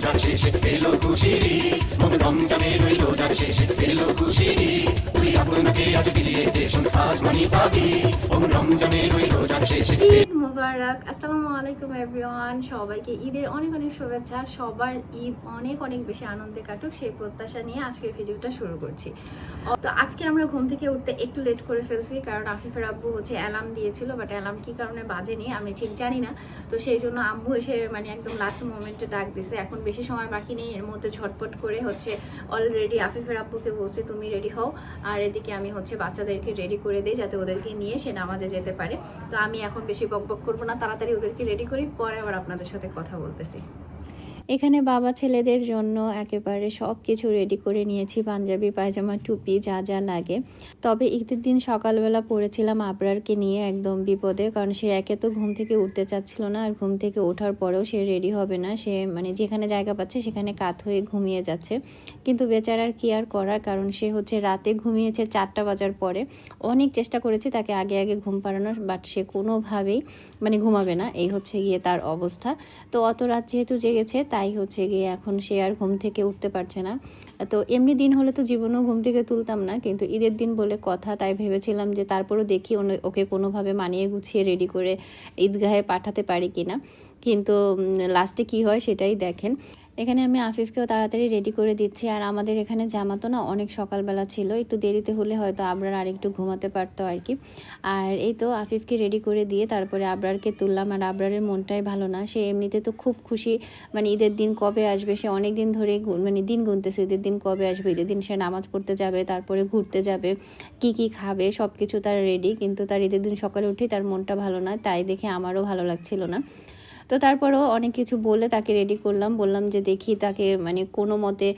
রোজার শেষে এলো খুশির মন রমজানের ওই রোজার শেষে এলো খুশির তুই আপনাকে আজ বিলিয়ে দেশ আসমানি পাবি মন রমজানের ওই রোজার শেষে মুবারক। আসসালামু আলাইকুম এভরিওয়ান সবাইকে ঈদের অনেক অনেক শুভেচ্ছা। সবার ঈদ অনেক অনেক বেশি আনন্দে কাটুক, সেই প্রত্যাশা নিয়ে আজকের ভিডিওটা শুরু করছি। তো আজকে আমরা ঘুম থেকে উঠতে একটু লেট করে ফেলছি, কারণ আফিফের আব্বু হচ্ছে অ্যালার্ম দিয়েছিল বাট অ্যালার্ম কি কারণে বাজেনি আমি ঠিক জানি না। তো সেই জন্য আম্মু এসে মানে একদম লাস্ট মোমেন্টে ডাক দিছে। এখন বেশি সময় বাকি নেই, এর মধ্যে ঝটপট করে হচ্ছে অলরেডি আফিফের আব্বুকে বলছে, তুমি রেডি হও। আর এদিকে আমি হচ্ছে বাচ্চাদেরকে রেডি করে দিই, যাতে ওদেরকে নিয়ে সে নামাজে যেতে পারে। তো আমি এখন বেশি বকবক করব না তাড়াতাড়ি ওদেরকে রেডি করি পরে আবার আপনাদের সাথে কথা বলতেছি। এখানে বাবা ছেলেদের জন্য একেবারে সব কিছু রেডি করে নিয়েছি। পাঞ্জাবি, পায়জামা, টুপি, যা যা লাগে। তবে ঈদের দিন সকালবেলা পড়েছিলাম আবরারকে নিয়ে একদম বিপদে, কারণ সে একে তো ঘুম থেকে উঠতে চাচ্ছিল না, আর ঘুম থেকে ওঠার পরেও সে রেডি হবে না। সে মানে যেখানে জায়গা পাচ্ছে সেখানে কাত হয়ে ঘুমিয়ে যাচ্ছে। কিন্তু বেচারার কি আর করার? কারণ সে হচ্ছে রাতে ঘুমিয়েছে চারটা বাজার পরে। অনেক চেষ্টা করেছি তাকে আগে আগে ঘুম পাড়ানোর বাট সে কোনোভাবেই মানে ঘুমাবে না। এই হচ্ছে গিয়ে তার অবস্থা। তো অত রাত যেহেতু জেগেছে, তাই হচ্ছে গিয়ে এখন সে আর ঘুম থেকে উঠতে পারছে না। তো এমনি দিন হলে তো জীবনেও ঘুম থেকে তুলতাম না, কিন্তু ঈদের দিন বলে কথা, তাই ভেবেছিলাম যে তারপরও দেখি ওকে কোনোভাবে মানিয়ে গুছিয়ে রেডি করে ঈদগাহে পাঠাতে পারি কি না কিন্তু লাস্টে কি হয় সেটাই দেখেন। এখানে আমি আফিফকেও তাড়াতাড়ি রেডি করে দিচ্ছি। আর আমাদের এখানে জামাতো না অনেক সকালবেলা ছিল, একটু দেরিতে হলে হয়তো আবরার আর একটু ঘুমাতে পারতো আর কি। আর এই তো আফিফকে রেডি করে দিয়ে তারপরে আবরারকে তুললাম। আর আবরারের মনটাই ভালো না, সে এমনিতে তো খুব খুশি মানে ঈদের দিন কবে আসবে, সে অনেক দিন ধরে মানে দিন গুনতেছে, ঈদের দিন কবে আসবে, ঈদের দিন সে নামাজ পড়তে যাবে, তারপরে ঘুরতে যাবে, কি কি খাবে সব কিছু তার রেডি কিন্তু তার ঈদের দিন সকালে উঠেই তার মনটা ভালো না, তাই দেখে আমারও ভালো লাগছিল না। তো তারপরেও অনেক কিছু বলে তাকে রেডি করলাম। বললাম যে, দেখি তাকে মানে কোনো মতে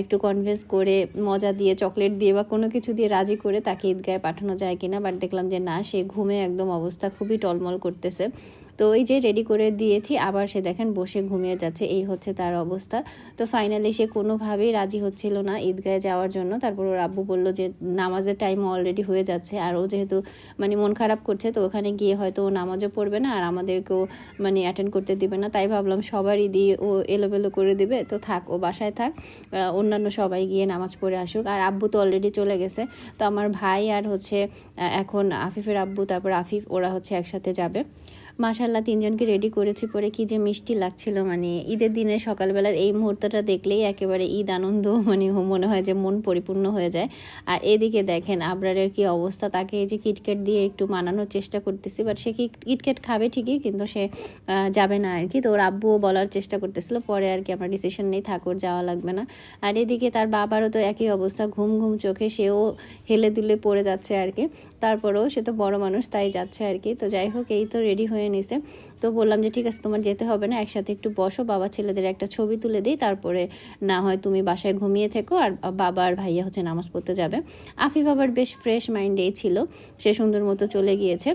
একটু কনভিন্স করে মজা দিয়ে চকলেট দিয়ে বা কোনো কিছু দিয়ে রাজি করে তাকে ঈদগাহে পাঠানো যায় কিনা? বাট দেখলাম যে, না, সে ঘুমে একদম অবস্থা খুবই টলমল করতেছে। তো ওই যে রেডি করে দিয়েছি, আবার সে দেখেন বসে ঘুমিয়ে যাচ্ছে, এই হচ্ছে তার অবস্থা। তো ফাইনালি সে কোনোভাবেই রাজি হচ্ছিল না ঈদগাহে যাওয়ার জন্য। তারপর ওর আব্বু বলল যে, নামাজের টাইম অলরেডি হয়ে যাচ্ছে। আর ও যেহেতু মানে মন খারাপ করছে, তো ওখানে গিয়ে হয়তো ও নামাজও পড়বে না, আর আমাদেরকেও মানে অ্যাটেন্ড করতে দিবে না। তাই ভাবলাম সবারই দিয়ে ও এলোমেলো করে দিবে। তো থাক, ও বাসায় থাক অন্যান্য সবাই গিয়ে নামাজ পড়ে আসুক। আর আব্বু তো অলরেডি চলে গেছে। তো আমার ভাই আর হচ্ছে এখন আফিফের আব্বু, তারপর আফিফ, ওরা হচ্ছে একসাথে যাবে। মাশাল্লাহ তিনজনকে রেডি করেছি পরে কি যে মিষ্টি লাগছিল। মানে ঈদের দিনে সকালবেলার এই মুহূর্তটা দেখলেই একেবারে ঈদ আনন্দ মানে মনে হয় যে মন পরিপূর্ণ হয়ে যায়। আর এদিকে দেখেন আবরারের কি অবস্থা, তাকে এই যে কিটকেট দিয়ে একটু মানানোর চেষ্টা করতেছি বাট সে কি কিটকেট খাবে ঠিকই, কিন্তু সে যাবে না আর কি। তো ওর আব্বুও বলার চেষ্টা করতেছিল, পরে আর কি আমার ডিসিশন নেই থাকুর যাওয়া লাগবে না। আর এদিকে তার বাবারও তো একই অবস্থা, ঘুম ঘুম চোখে সেও হেলে দুলে পড়ে যাচ্ছে আর কি। তারপরেও সে তো বড় মানুষ, তাই যাচ্ছে আর কি। তো যাই হোক, এই তো রেডি হয়ে নিছে। তো বললাম যে, ঠিক আছে, তোমার যেতে হবে না, একসাথে একটু বসো, বাবা ছেলেদের একটা ছবি তুলে দিই, তারপরে না হয় তুমি বাসায় ঘুমিয়ে থেকো, আর বাবা আর ভাইয়া হচ্ছে নামাজ পড়তে যাবে। আফিফ আবার বেশ ফ্রেশ মাইন্ডেই ছিল, সে সুন্দর মতো চলে গিয়েছে।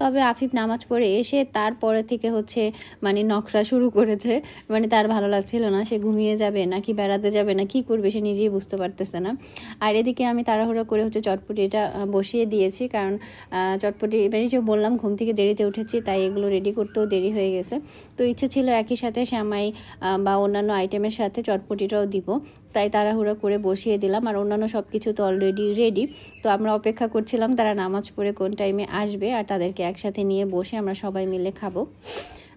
তবে আফিফ নামাজ পড়ে এসে তারপরে থেকে হচ্ছে মানে নখরা শুরু করেছে। মানে তার ভালো লাগছিল না, সে ঘুমিয়ে যাবে নাকি বেড়াতে যাবে না, কি করবে সে নিজেই বুঝতে পারতেছে না। আর এদিকে আমি তাড়াহুড়ো করে হচ্ছে চটপটিটা বসিয়ে দিয়েছি কারণ চটপটি মানে যে বললাম ঘুম থেকে দেরিতে উঠেছি, তাই এগুলো রেডি করতেও দেরি হয়ে গেছে। তো ইচ্ছে ছিল একই সাথে শ্যামাই বা অন্যান্য আইটেমের সাথে চটপটিটাও দিব। তাই তাড়াহুড়া করে বসিয়ে দিলাম আর অন্যান্য সব কিছু তো অলরেডি রেডি তো আমরা অপেক্ষা করছিলাম তারা নামাজ পড়ে কোন টাইমে আসবে আর তাদেরকে একসাথে নিয়ে বসে আমরা সবাই মিলে খাব।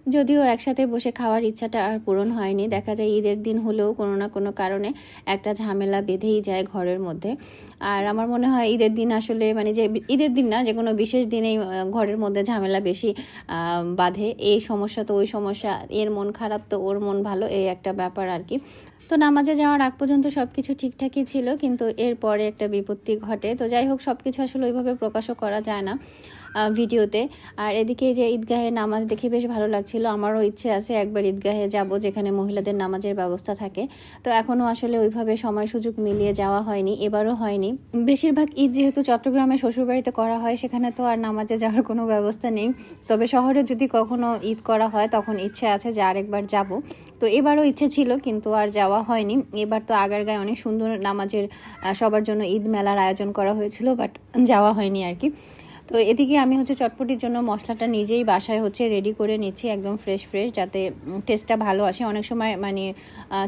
যদিও একসাথে বসে খাওয়ার ইচ্ছাটা আর পূরণ হয়নি। দেখা যায় ঈদের দিন হলেও কোনো না কোনো কারণে একটা ঝামেলা বেঁধেই যায় ঘরের মধ্যে। আর আমার মনে হয় ঈদের দিন আসলে মানে যে ঈদের দিন না যে কোনো বিশেষ দিনেই ঘরের মধ্যে ঝামেলা বেশি বাঁধে। এই সমস্যা তো ওই সমস্যা, এর মন খারাপ তো ওর মন ভালো, এই একটা ব্যাপার আর কি। তো নামাজে যাওয়ার আগ পর্যন্ত সব কিছু ঠিকঠাকই ছিল, কিন্তু এরপরে একটা বিপত্তি ঘটে। তো যাই হোক সব কিছু আসলে ওইভাবে প্রকাশও করা যায় না। ভিডিওতে। আর এদিকে যে ঈদগাহে নামাজ দেখে বেশ ভালো লাগছিল। আমারও ইচ্ছে আছে একবার ঈদগাহে যাব, যেখানে মহিলাদের নামাজের ব্যবস্থা থাকে। তো এখনও আসলে ওইভাবে সময় সুযোগ মিলিয়ে যাওয়া হয়নি, এবারও হয়নি। বেশিরভাগ ঈদ যেহেতু চট্টগ্রামে শ্বশুরবাড়িতে করা হয়, সেখানে তো আর নামাজে যাওয়ার কোনো ব্যবস্থা নেই। তবে শহরে যদি কখনো ঈদ করা হয়, তখন ইচ্ছে আছে যে আরেকবার যাব। তো এবারও ইচ্ছে ছিল, কিন্তু আর যাওয়া হয়নি। এবার তো আগারগাঁয়ে অনেক সুন্দর নামাজের সবার জন্য ঈদ মেলার আয়োজন করা হয়েছিল, বাট যাওয়া হয়নি আর কি। তো এদিকে আমি হচ্ছে চটপটির জন্য মশলাটা নিজেই বাসায় হচ্ছে রেডি করে নিচ্ছি, একদম ফ্রেশ ফ্রেশ যাতে টেস্টটা ভালো আসে। অনেক সময় মানে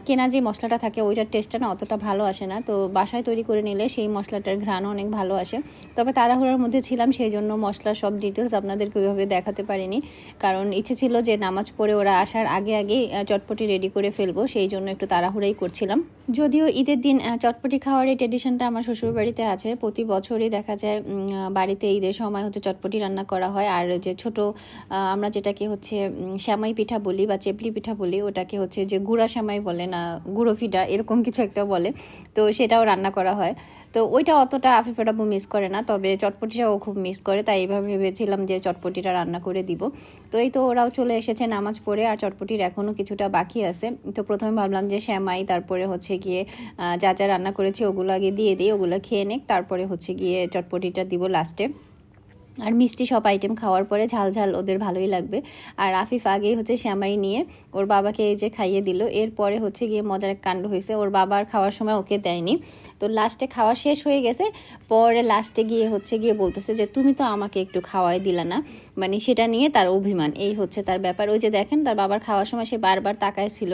কেনা যে মশলাটা থাকে, ওইটার টেস্টটা না অতটা ভালো আসে না। তো বাসায় তৈরি করে নিলে সেই মশলাটার ঘ্রাণ অনেক ভালো আসে। তবে তাড়াহুড়োর মধ্যে ছিলাম, সেই জন্য মশলার সব ডিটেলস আপনাদেরকে ওইভাবে দেখাতে পারিনি। কারণ ইচ্ছে ছিল যে নামাজ পড়ে ওরা আসার আগে আগেই চটপটি রেডি করে ফেলব, সেই জন্য একটু তাড়াহুড়াই করছিলাম। যদিও ঈদের দিন চটপটি খাওয়ার এই ট্রেডিশনটা আমার শ্বশুর বাড়িতে আছে। প্রতি বছরই দেখা যায় বাড়িতে ঈদের সময় হচ্ছে চটপটি রান্না করা হয়। আর যে ছোট আমরা যেটাকে হচ্ছে শ্যামাই পিঠা বলি বা চেপলি পিঠা বলি, ওটাকে হচ্ছে যে গুঁড়া শ্যামাই বলে না, গুঁড়ো পিঠা এরকম কিছু একটা বলে। তো সেটাও রান্না করা হয়। তো ওইটা অতটা আফিফ আব্বু মিস করে না, তবে চটপটিটাও খুব মিস করে, তাই এইভাবে ভেবেছিলাম যে চটপটিটা রান্না করে দিব। তো এই তো ওরাও চলে এসেছে নামাজ পড়ে, আর চটপটির এখনও কিছুটা বাকি আছে। তো প্রথমে ভাবলাম যে শ্যামাই, তারপরে হচ্ছে গিয়ে যা যা রান্না করেছি ওগুলো আগে দিয়ে দিই, ওগুলো খেয়ে নেক, তারপরে হচ্ছে গিয়ে চটপটিটা দিব লাস্টে আর মিষ্টি সব আইটেম খাওয়ার পরে ঝাল ঝাল ওদের ভালোই লাগবে। আর আফিফ আগেই হচ্ছে শ্যামাই নিয়ে ওর বাবাকে এই যে খাইয়ে দিল। এরপরে হচ্ছে গিয়ে মজার এক কাণ্ড হয়েছে। ওর বাবার খাওয়ার সময় ওকে দেয়নি। তো লাস্টে খাওয়া শেষ হয়ে গেছে। পরে লাস্টে গিয়ে হচ্ছে গিয়ে বলতেছে যে, তুমি তো আমাকে একটু খাওয়াই দিলা না। মানে সেটা নিয়ে তার অভিমান। এই হচ্ছে তার ব্যাপার। ওই যে দেখেন, তার বাবার খাওয়ার সময় সে বারবার তাকায় ছিল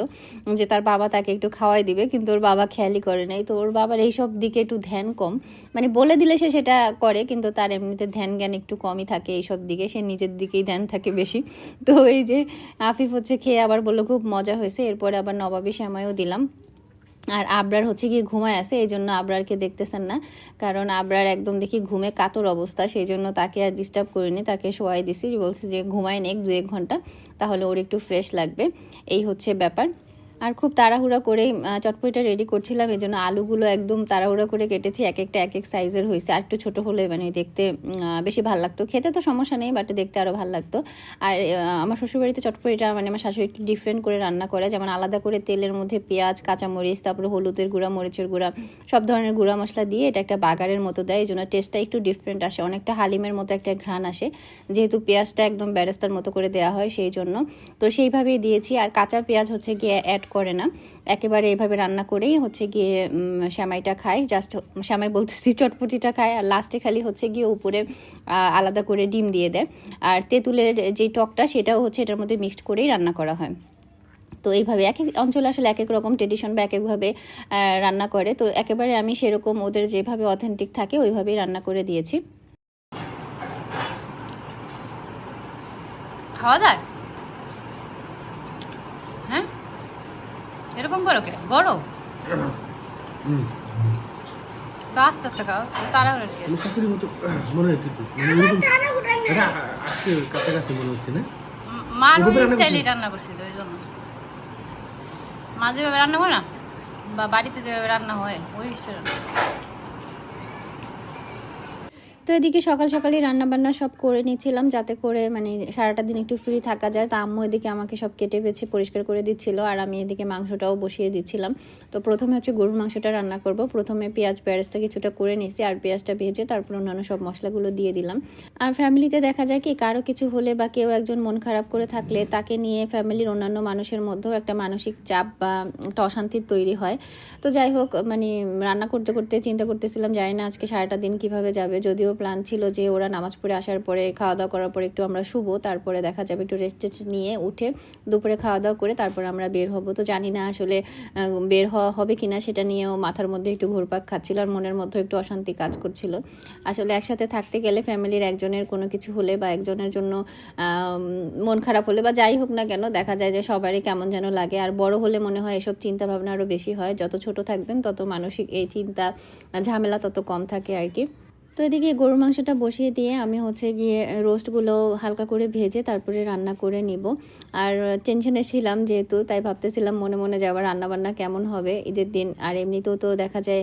যে তার বাবা তাকে একটু খাওয়াই দিবে, কিন্তু ওর বাবা খেয়ালই করে নাই। তো ওর বাবার এইসব দিকে একটু ধ্যান কম। মানে বলে দিলে সে সেটা করে, কিন্তু তার এমনিতে ধ্যান জ্ঞান একটু কমই থাকে, এইসব দিকে। সে নিজের দিকেই ধ্যান থাকে বেশি। তো এই যে আফিফ হচ্ছে খেয়ে আবার বলল, খুব মজা হয়েছে। এরপরে আবার নবাবী শ্যামাইও দিলাম। আর আবরার হচ্ছে গিয়ে ঘুমায় আছে এই জন্য আবরারকে দেখতেছেন না। কারণ আবরার একদম দেখি ঘুমে কাতর অবস্থা সেই জন্য তাকে আর ডিস্টার্ব করিনি। তাকে শোয়াই দিছি। বলছে যে, ঘুমায় নেক দু এক ঘণ্টা। তাহলে ওর একটু ফ্রেশ লাগবে। এই হচ্ছে ব্যাপার। আর খুব তাড়াহুড়া আহ, চটপটিটা রেডি করছিলাম এই জন্য আলুগুলো একদম তাড়াহুড়া করে কেটেছি এক একটা এক এক সাইজের হয়েছে আর একটু ছোটো হলে মানে দেখতে বেশি ভালো লাগতো। খেতে তো সমস্যা নেই বাট দেখতে আরও ভালো লাগতো। আর আমার শ্বশুরবাড়িতে চটপটিটা মানে আমার শাশুড়ি একটু ডিফারেন্ট করে রান্না করে যেমন আলাদা করে তেলের মধ্যে পেঁয়াজ কাঁচামরিচ তারপরে হলুদের গুঁড়া মরিচের গুঁড়া সব ধরনের গুঁড়া মশলা দিয়ে এটা একটা বাগারের মতো দেয় এই জন্য টেস্টটা একটু ডিফারেন্ট আসে। অনেকটা হালিমের মতো একটা ঘ্রাণ আসে। যেহেতু পেঁয়াজটা একদম ব্যারেস্তার মতো করে দেওয়া হয় সেই জন্য তো সেইভাবেই দিয়েছি। আর কাঁচা পেঁয়াজ হচ্ছে গিয়ে অ্যাড করে না। একেবারে এইভাবে রান্না করেই হচ্ছে গিয়ে শ্যামাইটা খাই জাস্ট শ্যামাই বলতেছি চটপটিটা খায়। আর লাস্টে খালি হচ্ছে গিয়ে উপরে আলাদা করে ডিম দিয়ে দেয়। আর তেঁতুলের যে টকটা, সেটাও হচ্ছে এটার মধ্যে মিক্সড করেই রান্না করা হয়। তো এইভাবে এক এক অঞ্চলে আসলে এক এক রকম ট্রেডিশন বা এক একভাবে রান্না করে। তো একেবারে আমি সেরকম ওদের যেভাবে অথেন্টিক থাকে, ওইভাবেই রান্না করে দিয়েছি। খাওয়া যায় হ্যাঁ এরকম করো কে? গরম? তো আস্তে আস্তে খাও তারা মতো মনে হয় কিন্তু মানে ওরকম এটা আজকে কাছাকাছি মনে হচ্ছে না? মার এভাবে রান্না স্টাইলে করছি? রান্না করছি তো ওই জন্য। মা যেভাবে রান্না করে না বা বাড়িতে যেভাবে রান্না হয় ওই স্টাইল তো এদিকে সকাল সকালই রান্না বান্না সব করে নিচ্ছিলাম যাতে করে মানে সারাটা দিন একটু ফ্রি থাকা যায়। তা আম্মু এদিকে আমাকে সব কেটে বেছে পরিষ্কার করে দিচ্ছিল আর আমি এদিকে মাংসটাও বসিয়ে দিচ্ছিলাম। তো প্রথমে হচ্ছে গরুর মাংসটা রান্না করব। প্রথমে পেঁয়াজ বেরেস্তা কিছুটা করে নিয়েছি আর পেঁয়াজটা ভেজে তারপর অন্যান্য সব মশলাগুলো দিয়ে দিলাম। আর ফ্যামিলিতে দেখা যায় কি, কারও কিছু হলে বা কেউ একজন মন খারাপ করে থাকলে তাকে নিয়ে ফ্যামিলির অন্যান্য মানুষের মধ্যেও একটা মানসিক চাপ বা একটা অশান্তির তৈরি হয়। তো যাই হোক মানে রান্না করতে করতে চিন্তা করতেছিলাম, জানি না আজকে সারাটা দিন কীভাবে যাবে। যদিও প্ল্যান ছিল যে ওরা নামাজ পড়ে আসার পরে খাওয়া দাওয়া করার পরে একটু আমরা শুভ তারপরে দেখা যাবে একটু রেস্ট নিয়ে উঠে দুপুরে খাওয়া দাওয়া করে তারপরে আমরা বের হব। তো জানি না আসলে বের হওয়া হবে কিনা সেটা নিয়েও মাথার মধ্যে একটু ঘুরপাক খাচ্ছিল আর মনের মধ্যে একটু অশান্তি কাজ করছিল। আসলে একসাথে থাকতে গেলে ফ্যামিলির একজনের কোনো কিছু হলে বা একজনের জন্য মন খারাপ হলে বা যাই হোক না কেন দেখা যায় যে সবারই কেমন যেন লাগে। আর বড় হলে মনে হয় এসব চিন্তা ভাবনা আরও বেশি হয়। যত ছোট থাকবেন তত মানসিক এই চিন্তা, ঝামেলা তত কম থাকে আর কি। তো এদিকে গরুর মাংসটা বসিয়ে দিয়ে আমি হচ্ছে গিয়ে রোস্টগুলো হালকা করে ভেজে তারপরে রান্না করে নিব। আর টেনশনে ছিলাম যেহেতু, তাই ভাবতেছিলাম মনে মনে যে আবার রান্না বান্না কেমন হবে ঈদের দিন। আর এমনিতেও তো দেখা যায়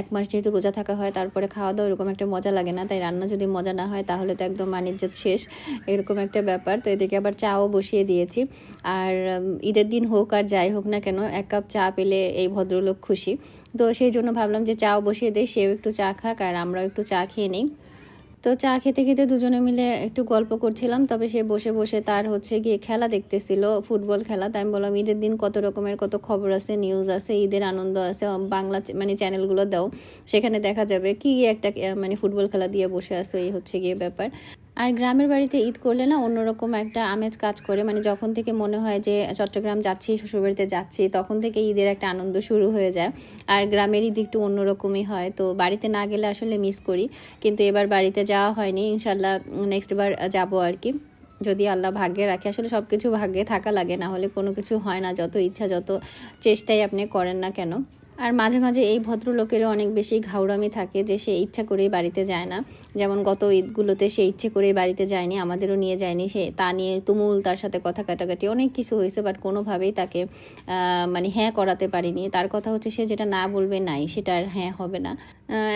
এক মাস যেহেতু রোজা থাকা হয়, তারপরে খাওয়া দাওয়া এরকম একটা মজা লাগে না। তাই রান্না যদি মজা না হয়, তাহলে তো একদম মানিজ্জাত শেষ। এরকম একটা ব্যাপার। তো এদিকে আবার চাও বসিয়ে দিয়েছি। আর ঈদের দিন হোক আর যাই হোক না কেন, এক কাপ চা পেলে এই ভদ্রলোক খুশি। তো সেই জন্য ভাবলাম যে চাও বসিয়ে দেয় সেও একটু চা খাক আর আমরাও একটু চা খেয়ে নিই। তো চা খেতে খেতে দুজনে মিলে একটু গল্প করছিলাম, তবে সে বসে বসে তার হচ্ছে গিয়ে খেলা দেখতেছিল, ফুটবল খেলা। তাই আমি বললাম, ঈদের দিন কত রকমের কত খবর আছে নিউজ আছে, ঈদের আনন্দ আছে বাংলা মানে চ্যানেলগুলো দাও। সেখানে দেখা যাবে কি একটা মানে ফুটবল খেলা দিয়ে বসে আছো, এই হচ্ছে গিয়ে ব্যাপার। আর গ্রামের বাড়িতে ঈদ করলে না অন্যরকম একটা আমেজ কাজ করে। মানে যখন থেকে মনে হয় যে চট্টগ্রাম যাচ্ছি, শ্বশুরবাড়িতে যাচ্ছি, তখন থেকে ঈদের একটা আনন্দ শুরু হয়ে যায়। আর গ্রামের ঈদ একটু অন্যরকমই হয়। তো বাড়িতে না গেলে আসলে মিস করি। কিন্তু এবার বাড়িতে যাওয়া হয়নি। ইনশাল্লাহ নেক্সট বার যাব আর কি। যদি আল্লাহ ভাগ্যে রাখে। আসলে সব কিছু ভাগ্যে থাকা লাগে। না হলে কোনো কিছু হয় না। যত ইচ্ছা, যত চেষ্টাই আপনি করেন না কেন। আর মাঝে মাঝে এই ভদ্রলোকেরও অনেক বেশি ঘাউরামি থাকে যে সে ইচ্ছা করেই বাড়িতে যায় না। যেমন গত ঈদগুলোতে সে ইচ্ছে করেই বাড়িতে যায়নি, আমাদেরও নিয়ে যায়নি। সে তা নিয়ে তুমুল তার সাথে কথা কাটাকাটি অনেক কিছু হয়েছে বাট কোনোভাবেই তাকে মানে হ্যাঁ করাতে পারিনি। তার কথা হচ্ছে সে যেটা না বলবে নাই, সেটা আর হ্যাঁ হবে না।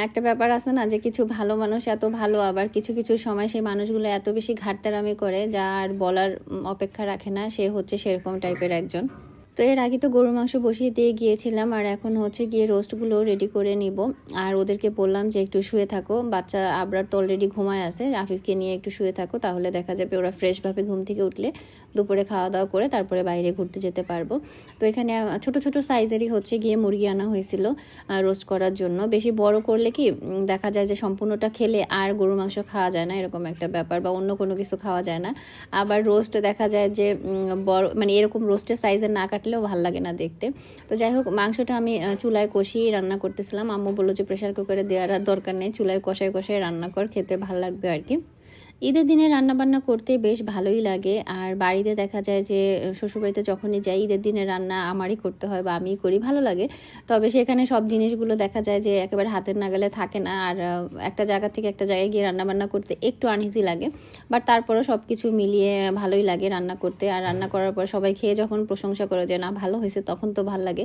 একটা ব্যাপার আছে না যে কিছু ভালো মানুষ এত ভালো, আবার কিছু কিছু সময় সেই মানুষগুলো এত বেশি ঘাটতারামি করে, যা আর বলার অপেক্ষা রাখে না। সে হচ্ছে সেরকম টাইপের একজন। তো এর আগে তো গরুর মাংস বসিয়ে দিয়ে গিয়েছিলাম আর এখন হচ্ছে গিয়ে রোস্টগুলো রেডি করে নিব। আর ওদেরকে বললাম যে একটু শুয়ে থাকো, বাচ্চা আবরার তো অলরেডি ঘুমায় আছে আফিফকে নিয়ে একটু শুয়ে থাকো, তাহলে দেখা যাবে ওরা ফ্রেশভাবে ঘুম থেকে উঠলে দুপুরে খাওয়া দাওয়া করে তারপরে বাইরে ঘুরতে যেতে পারব। তো এখানে ছোট ছোট সাইজেরই হচ্ছে গিয়ে মুরগি আনা হয়েছিল রোস্ট করার জন্য। বেশি বড় করলে কি দেখা যায় যে সম্পূর্ণটা খেলে আর গরুর মাংস খাওয়া যায় না, এরকম একটা ব্যাপার বা অন্য কোনো কিছু খাওয়া যায় না। আবার রোস্ট দেখা যায় যে বড় মানে এরকম রোস্টের সাইজের না কাটলেও ভালো লাগে না দেখতে। তো যাই হোক, মাংসটা আমি চুলায় কষিয়েই রান্না করতেছিলাম। আম্মু বলল যে প্রেশার কুকারে দেওয়ার দরকার নেই। চুলায় কষায় কষায় রান্না কর, খেতে ভালো লাগবে আর কি। ঈদের দিনে রান্না বান্না করতে বেশ ভালোই লাগে। আর বাড়িতে দেখা যায় যে, শ্বশুরবাড়িতে যখনই যাই, ঈদের দিনে রান্না আমারই করতে হয় বা আমিই করি, ভালো লাগে। তবে সেখানে সব জিনিসগুলো দেখা যায় যে, একেবারে হাতের নাগালে থাকে না। আর একটা জায়গা থেকে একটা জায়গায় গিয়ে রান্না বান্না করতে একটু আনইজি লাগে। বাট তারপরেও সব কিছু মিলিয়ে ভালোই লাগে রান্না করতে। আর রান্না করার পর সবাই খেয়ে যখন প্রশংসা করে যে, না, ভালো হয়েছে, তখন তো ভালো লাগে।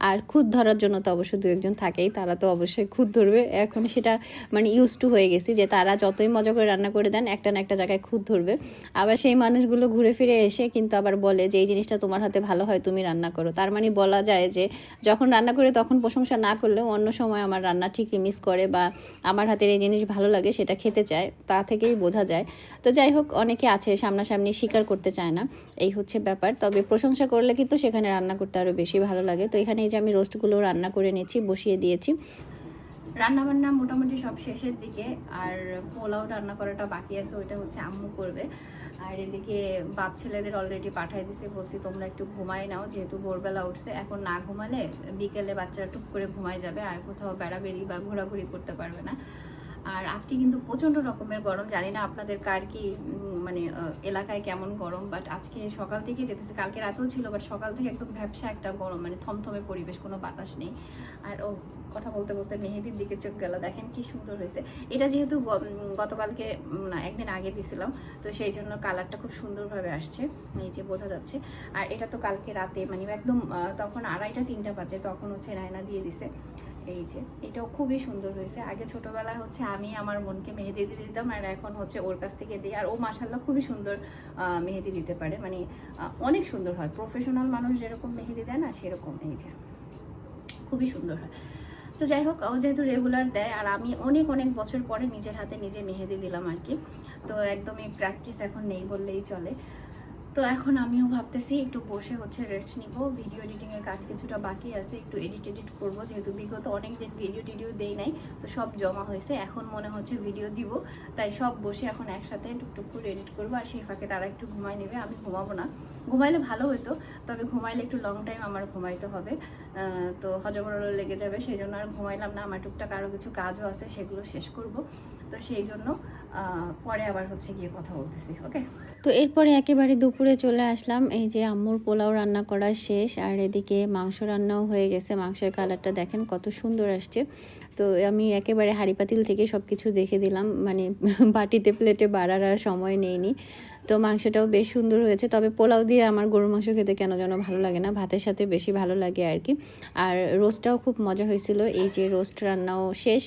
আর খুদ ধরার জন্য তো অবশ্যই দু একজন থাকেই, তারা তো অবশ্যই খুদ ধরবে। এখন সেটা মানে ইউজ টু হয়ে গেছি যে, তারা যতই মজা করে রান্না করে দেন একটা না একটা জায়গায় খুদ ধরবে। আবার সেই মানুষগুলো ঘুরে ফিরে এসে কিন্তু আবার বলে যে, এই জিনিসটা তোমার হাতে ভালো হয়, তুমি রান্না করো। তার মানে বলা যায় যে, যখন রান্না করে তখন প্রশংসা না করলেও অন্য সময় আমার রান্না ঠিকই মিস করে বা আমার হাতের এই জিনিস ভালো লাগে সেটা খেতে চায়, তা থেকেই বোঝা যায়। তো যাই হোক, অনেকে আছে সামনাসামনি স্বীকার করতে চায় না, এই হচ্ছে ব্যাপার। তবে প্রশংসা করলে কিন্তু সেখানে রান্না করতে আরও বেশি ভালো লাগে। তো এখানে এই যে আমি রোস্টগুলো রান্না করে নিয়েছি বসিয়ে দিয়েছি। রান্না বান্না মোটামুটি সব শেষের দিকে, আর পোলাও রান্না করাটা বাকি আছে, ওইটা হচ্ছে আম্মু করবে। আর এদিকে বাপ ছেলেদের অলরেডি পাঠাই দিছে, বলছি তোমরা একটু ঘুমাই নাও, যেহেতু ভোরবেলা উঠছে, এখন না ঘুমালে বিকেলে বাচ্চারা টুক করে ঘুমাই যাবে, আর কোথাও বেড়াবেড়ি বা ঘোরাঘুরি করতে পারবে না। আর আজকে কিন্তু প্রচণ্ড রকমের গরম, জানি না আপনাদের কার কি মানে এলাকায় কেমন গরম বাট আজকে সকাল থেকেই দেখতেছি, কালকে রাতেও ছিল বাট সকাল থেকে একদম ভ্যাবসা একটা গরম মানে থমথমে পরিবেশ, কোনো বাতাস নেই। আর, ও, কথা বলতে বলতে মেহেদির দিকে চোখ গেল, দেখেন কি সুন্দর হয়েছে। এটা যেহেতু গতকালকে না, একদিন আগে দিছিলাম, তো সেই জন্য কালারটা খুব সুন্দরভাবে আসছে, এই যে বোঝা যাচ্ছে। আর এটা তো কালকে রাতে মানে একদম তখন আড়াইটা, তিনটা বাজে, তখন হচ্ছে রায়না দিয়ে দিছে। এই যে, এটাও খুবই সুন্দর হয়েছে। আগে ছোটবেলায় হচ্ছে আমি আমার মনকে মেহেদি দিয়ে দিতাম আর এখন হচ্ছে ওর কাছ থেকে দিই। আর ও মাসাল্লাহ খুবই সুন্দর মেহেদি দিতে পারে। মানে অনেক সুন্দর হয়। প্রফেশনাল মানুষ যেরকম মেহেদি দেয় না, সেরকম এই যে। খুবই সুন্দর হয়। তো যাই হোক, ও যেহেতু রেগুলার দেয় আর আমি অনেক অনেক বছর পরে নিজের হাতে নিজে মেহেদি দিলাম আর কি। তো একদমই প্র্যাকটিস এখন নেই বললেই চলে। তো এখন আমিও ভাবতেছি একটু বসে হচ্ছে রেস্ট নিব। ভিডিও এডিটিং এর কাজ কিছুটা বাকি আছে, একটু এডিট এডিট করব। যেহেতু বিগত অনেক দিন ভিডিও টিডিও দেই নাই, তো সব জমা হয়েছে। এখন মনে হচ্ছে ভিডিও দিব। তাই সব বসে এখন একসাথে টুকটুক করে এডিট করব। আর সেই ফাঁকে তারা একটু ঘুমাই নেবে, আমি ঘুমাবো না। ঘুমাইলে ভালো হতো তবে ঘুমাইলে একটু লং টাইম আমার ঘুমাইতে হবে। তো হজবরল লেগে যাবে সেই জন্য আর ঘুমাইলাম না। আমার টুকটাক আরও কিছু কাজও আছে, সেগুলো শেষ করব। তো সেই জন্য পরে আবার হচ্ছে গিয়ে কথা বলতেছি ওকে তো এরপরে একেবারে দুপুরে চলে আসলাম। এই যে আম্মুর পোলাও রান্না করা শেষ, আর এদিকে মাংস রান্নাও হয়ে গেছে। মাংসের কালারটা দেখেন কত সুন্দর আসছে। তো আমি একেবারে হাড়িপাতিল থেকে সব কিছু দেখে দিলাম। মানে বাটিতে, প্লেটে বাড়ার আর সময় নেইনি। তো মাংসটাও বেশ সুন্দর হয়েছে। তবে পোলাও দিয়ে আমার গরুর মাংস খেতে কেন যেন ভালো লাগে না। ভাতের সাথে বেশি ভালো লাগে আর কি। আর রোস্টটাও খুব মজা হয়েছিল। এই যে রোস্ট রান্নাও শেষ।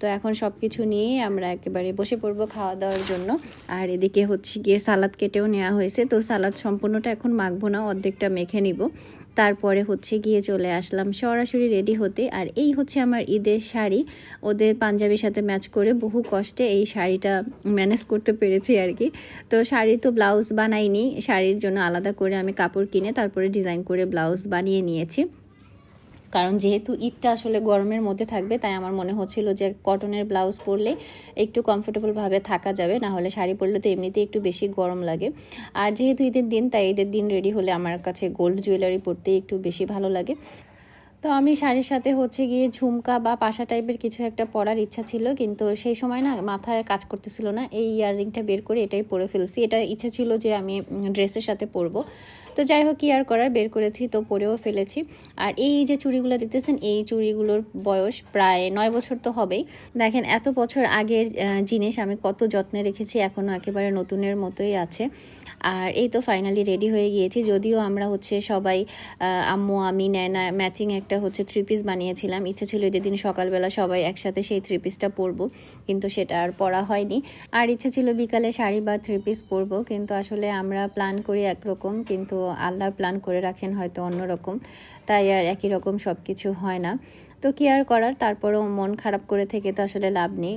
তো এখন সব কিছু নিয়েই আমরা একেবারে বসে পড়ব খাওয়া দাওয়ার জন্য। আর এদিকে হচ্ছে গিয়ে সালাদ কেটেও নেওয়া হয়েছে। তো সালাদ সম্পূর্ণটা এখন মাখবো না, অর্ধেকটা মেখে নিব। তারপরে হচ্ছে গিয়ে চলে আসলাম। সরাসরি রেডি হতে। আর এই হচ্ছে আমার ঈদের শাড়ি। ওদের পাঞ্জাবির সাথে ম্যাচ করে বহু কষ্টে এই শাড়িটা ম্যানেজ করতে পেরেছি আর কি। তো শাড়ি তো ব্লাউজ বানাইনি। শাড়ির জন্য আলাদা করে আমি কাপড় কিনে তারপরে ডিজাইন করে ব্লাউজ বানিয়ে নিয়েছি। কারণ যেহেতু ঈদটা আসলে গরমের মধ্যে থাকবে, তাই আমার মনে হচ্ছিল যে কটনের ব্লাউজ পরলে একটু কমফোর্টেবলভাবে থাকা যাবে, না হলে শাড়ি পরলে তো এমনিতেই একটু বেশি গরম লাগে। আর যেহেতু ঈদের দিন, তাই ঈদের দিন রেডি হলে আমার কাছে গোল্ড জুয়েলারি পরতে একটু বেশি ভালো লাগে। তো আমি শাড়ির সাথে হচ্ছে গিয়ে ঝুমকা বা পাশা টাইপের কিছু একটা পরার ইচ্ছা ছিল, কিন্তু সেই সময় না মাথায় কাজ করতেছিল না, এই ইয়াররিংটা বের করে এটাই পরে ফেলছি। এটা ইচ্ছা ছিল যে আমি ড্রেসের সাথে পরবো। তো যাই হোক, কি আর করার? বের করেছি, তো পরেও ফেলেছি। আর এই যে চুড়িগুলো দেখতেছেন, এই চুড়িগুলোর বয়স প্রায় নয় বছর তো হবেই। দেখেন, এত বছর আগের জিনিস আমি কত যত্নে রেখেছি এখনও একেবারে নতুনের মতোই আছে। আর এই তো ফাইনালি রেডি হয়ে গিয়েছি। যদিও আমরা হচ্ছে সবাই আম্মু, আমি, নেয়না ম্যাচিং একটা হচ্ছে থ্রি পিস বানিয়েছিলাম। ইচ্ছে ছিল ঈদের দিন সকালবেলা সবাই একসাথে সেই থ্রি পিসটা পরবো, কিন্তু সেটা আর পরা হয়নি। আর ইচ্ছে ছিল বিকালে শাড়ি বা থ্রি পিস পরবো, কিন্তু আসলে আমরা প্ল্যান করি একরকম, কিন্তু আল্লাহ প্ল্যান করে রাখেন হয়তো অন্যরকম। তাই আর একই রকম সব কিছু হয় না। তো কি আর করার? তারপরেও মন খারাপ করে থেকে তো আসলে লাভ নেই।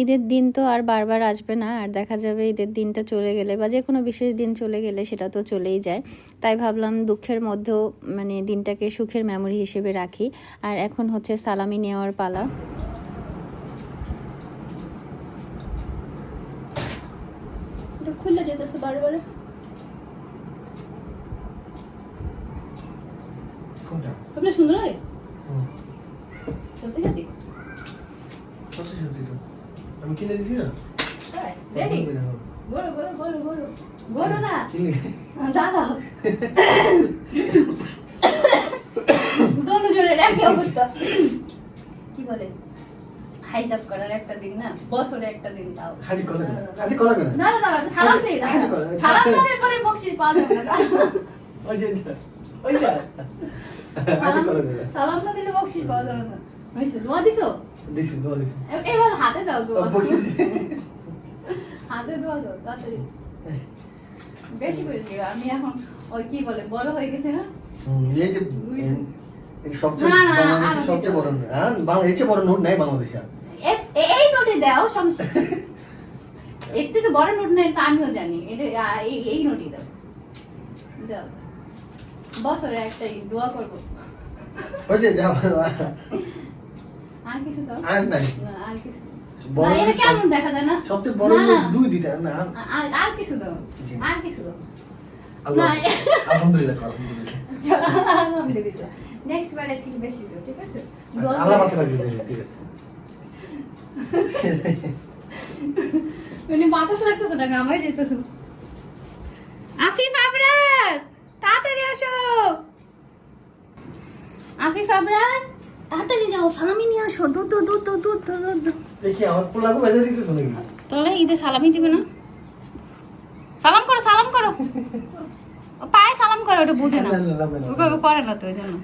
ঈদের দিন তো আর বারবার আসবে না। আর দেখা যাবে ঈদের দিনটা চলে গেলে বা যে কোনো বিশেষ দিন চলে গেলে সেটা তো চলেই যায়। তাই ভাবলাম দুঃখের মধ্যেও মানে দিনটাকে সুখের মেমোরি হিসেবে রাখি। আর এখন হচ্ছে সালামি নেওয়ার পালা খুলে যেতেছে বারে বারে কোনটা আপনার সুন্দর লাগে হুম সত্যি সত্যি সত্যি সত্যি তো কিনে দিছি না দেখো। বড় বড় বড় বড় না। দাঁড়াও। দোনো জনের একই অবস্থা। কি বলে? হাইজাপ করার একটা দিন না বছরে একটা দিন তাও। হাজি কলা হাজি কলা কেন দাঁড়া দাঁড়া সালাম কলা সালাম দিলে পরে বকশিস পাওয়া যাবে না। ওই যে ওই যে হাজি কলা কেন সালাম না দিলে বকশিস পাওয়া যাবে না। হয়েছে। দোয়া দিছো? দিছি দোয়া দিছি। এবার হাতে দাও দোয়া হাতে দোয়া দাও তাড়াতাড়ি। বেশি করে দিও আমি এখন ওই কি বলে বড় হয়ে গেছে হ্যাঁ? এই যে এই- এই সবচেয়ে না, না, না, বাংলাদেশের সবচেয়ে বড় নোট। হ্যাঁ বাংলা বড় নোট নাই বাংলাদেশে এই নোটে দাও সমস্যা এর থেকে বড় নোট নেই তা আমিও জানি। এই নোটই দাও। দাও। বছরে একটাই দোয়া করব। হয়েছে আর কিছু দাও আর নাই। না আর কিছু না, এটা কেমন দেখা যায় না? সবচেয়ে বড় না, নোট না। দুই দিতে না? আর আর কিছু দাও আর কিছু দাও আলহামদুলিল্লাহ আলহামদুলিল্লাহ। আলহামদুলিল্লাহ। নেক্সট বারে থেকে বেশি দিও ঠিক আছে? আল্লাহ করে- রাখবে ঠিক আছে। মানে বাতাস লাগতেছে না গামাই যেতেছে। আফিফ আবরার তাড়াতাড়ি আসো। আফিফ আবরার? তাড়াতাড়ি যাও সালামি নিয়ে আসো। দুধ দুধ দুধ দুধ দুধ দুধ দেখি আমার পোলাকে বেঁধে দিতেছ নাকি? তাহলে ঈদে সালামি দিবে না? সালাম করো সালাম করো। পায়ে সালাম করো ওটা বুঝে না। ওইভাবে করে না তো ওই জন্য।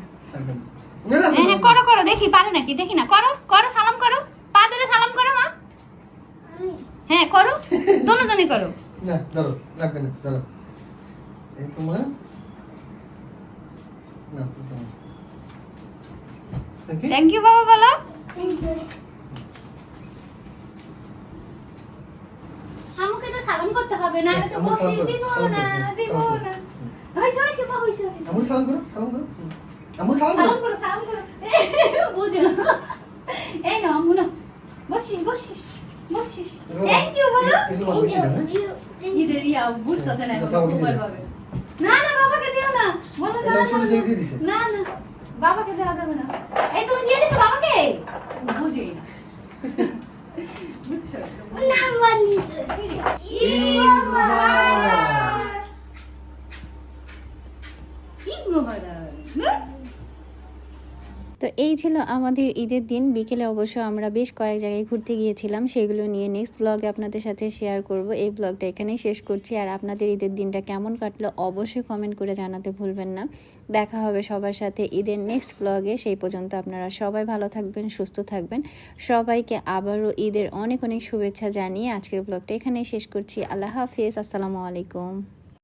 হ্যাঁ হ্যাঁ করো করো দেখি পারে নাকি? দেখি না করো করো সালাম করো। পা ধরে সালাম করো মা। হ্যাঁ করো। দোনোজনই করো। না ধরো লাগবে না ধরো। এই তোমার না তোমার? থ্যাংক ইউ বাবা বলো আমাকে তো সালাম করতে হবে না তো করো, দিব না দিব না। হইছে হইছে মা হইছে হইছে আমার সালাম করো সালাম করো। হুম। সালাম করো। করো সালাম করো। বুঝো এই না আম্মু না বসিস বসিস বসিস। থ্যাংক ইউ বলো এগুলো বাবাকে দিও, হ্যাঁ? ইদের না উপর দিও। না। না বাবাকে দিও না। বলো না দিয়ে। না না। বাবাকে দেওয়া যাবে না এই তুমি দিয়ে দিছো বাবাকে বুঝেই না বুঝছ ঈদ মোবারক ঈদ মোবারক না? তো এই ছিল আমাদের ঈদের দিন। বিকেলে অবশ্য আমরা বেশ কয়েক জায়গায় ঘুরতে গিয়েছিলাম। সেগুলো নিয়ে নেক্সট ব্লগে আপনাদের সাথে শেয়ার করব। এই ব্লগটা এখানেই শেষ করছি। আর আপনাদের ঈদের দিনটা কেমন কাটলো অবশ্যই কমেন্ট করে জানাতে ভুলবেন না। দেখা হবে সবার সাথে ঈদের নেক্সট ব্লগে সেই পর্যন্ত আপনারা সবাই ভালো থাকবেন, সুস্থ থাকবেন। সবাইকে আবারও ঈদের অনেক অনেক শুভেচ্ছা জানিয়ে আজকের ব্লগটা এখানেই শেষ করছি। আল্লাহ হাফিজ। আসসালামু আলাইকুম।